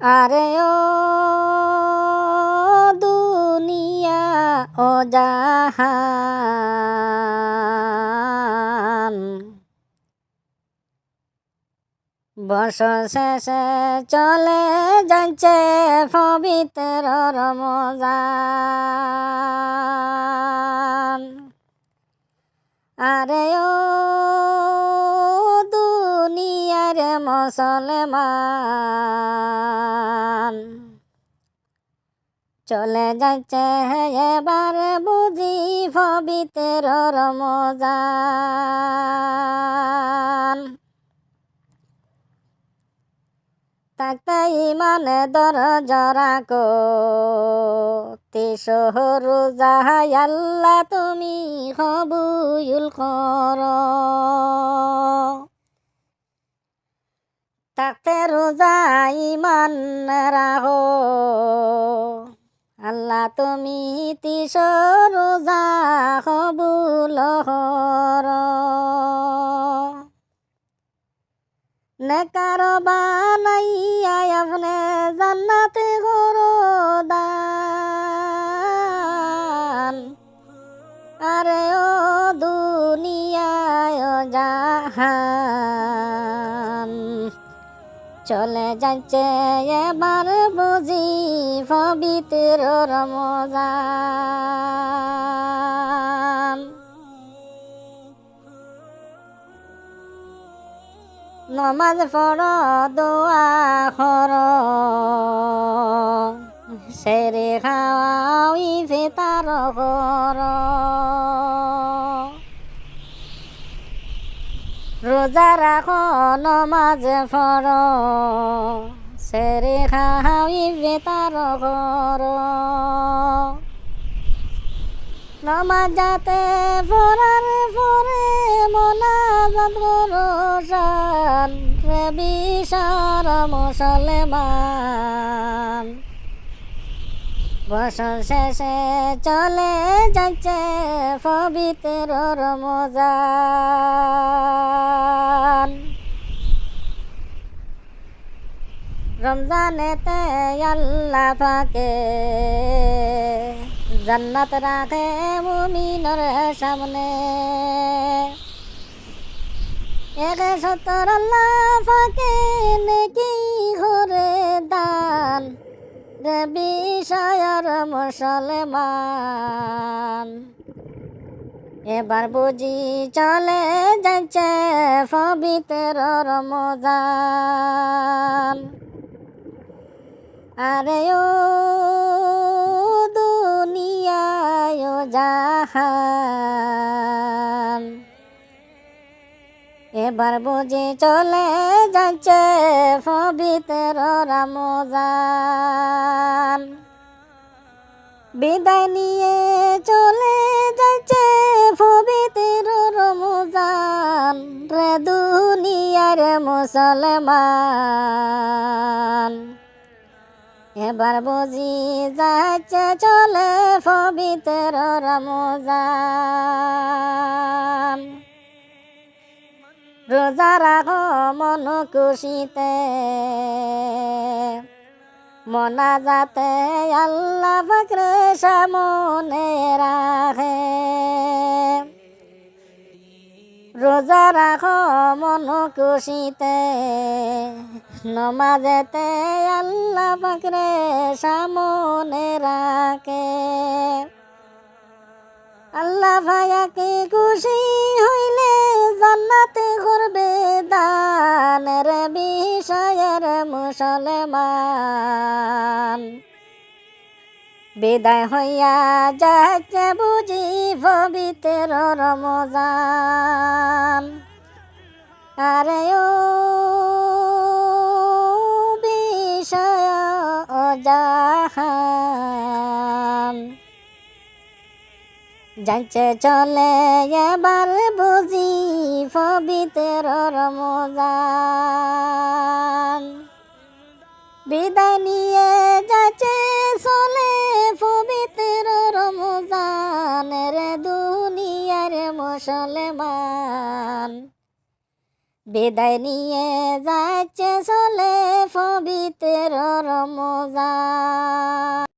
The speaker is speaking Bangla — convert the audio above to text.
আরে ও দুনিয়া ও জাহান বর্ষ শেষে চলে যাচ্ছে পবিত্র রমজান। মুসলমান। চলে যাচ্ছে এবার বুঝি পবিত্র রমজান। থাকতে ইমান দর জরাকো তিশোর যাহাই আল্লাহ তুমি হবুল কর। থাকতে রোজা ইমান রাহো আল্লাহ তুমি তিশোর রোজা হবুল হর নেকার বানাইয়া আপনি জান্নাত করো দান। আরে ও দুনিয়ায় জাহান। চলে যাচ্ছে এবার বুঝি পবিত্র রমজান। নমাজ পড় দোয়া খর সেরে খাওয়াও ইফতার কর। রোজা রাখো, নমাজ পড়, সেরে খাও ইফতার কর নমাজ যাতে পড়ার পরে মোনাজাত করো শান রে বিশার মুসলমান। বছর শেষে চলে যাচ্ছে পবিত্র রমজান। রমজানেতে আল্লাহ পাকে জান্নাত রাখে মুমিনর সামনে। এক সত্তর আল্লাহ পাকে নেকি ঘরে দান। রে বিষয়ের মুসলমান। এবার বুঝি চলে যাচ্ছে পবিত্র রমজান। আরে ও দুনিয়ায় জাহান। এবার বুঝি চলে যাচ্ছে পবিত্র রমজান। বিদায় নিয়ে চলে যাচ্ছে পবিত্র রমজান রে দুনিয়ার মুসলমান। এবার বুঝি যাচ্ছে চলে পবিত্র রমজান। রোজা রাখো মন খুশিতে। মনা যাতে আল্লাহ ফকরে সামনে রাখে। রোজা রাখো মন খুশিতে। নমাজেতে আল্লাহ ফকরে সামনে রাখে। আল্লাহ ভাইয়াকে খুশি হইলে জান্নাতে করবে দানের বিষয়ের মুসলমান। বিদায় হইয়া যাচ্ছে বুঝি পবিত্র রমজান। আরে ও বিষয় জাহান। যাচ্ছে চলে এবার বুঝি পবিত্র রমজান। বিদায় নিয়ে যাচ্ছে চলে পবিত্র রমজান রে দুনিয়ার মুসলমান। বিদায় নিয়ে যাচ্ছে চলে পবিত্র